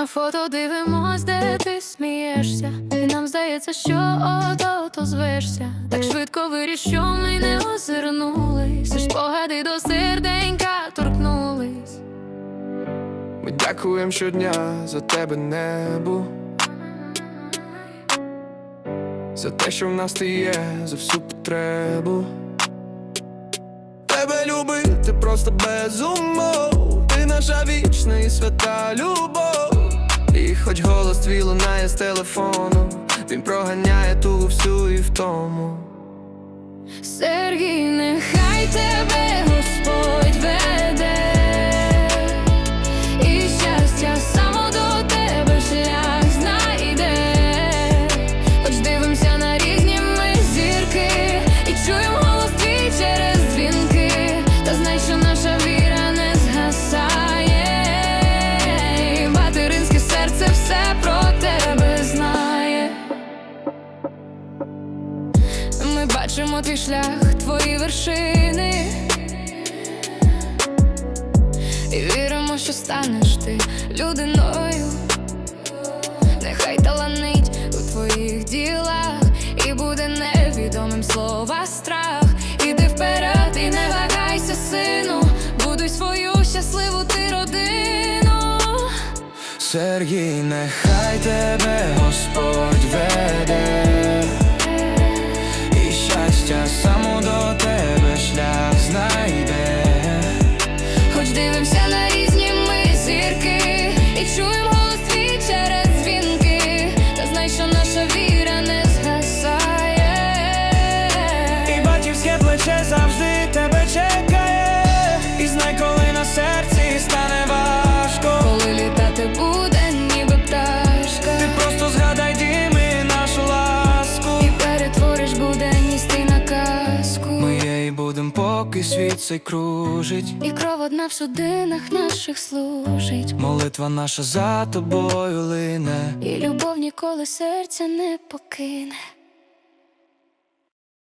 На фото дивимось, де ти смієшся, і нам здається, що ото звешся. Так швидко виріш, що ми не озирнулись. Аж спогади до серденька торкнулись. Ми дякуємо щодня за тебе небу. За те, що в нас ти є, за всю потребу. Тебе любити просто без умов. Ти наша вічна і свята любов. Хоч голос твій лунає з телефону, він проганяє ту всю і втому. Сергій, бачимо твій шлях, твої вершини. І віримо, що станеш ти людиною. Нехай таланить у твоїх ділах, і буде невідомим слова страх. Іди вперед і не вагайся, сину, будуй свою щасливу ти родину. Сергій, нехай тебе Господь поки світ цей кружить. І кров одна в судинах наших служить, Молитва наша за тобою лине. і любов ніколи серця не покине.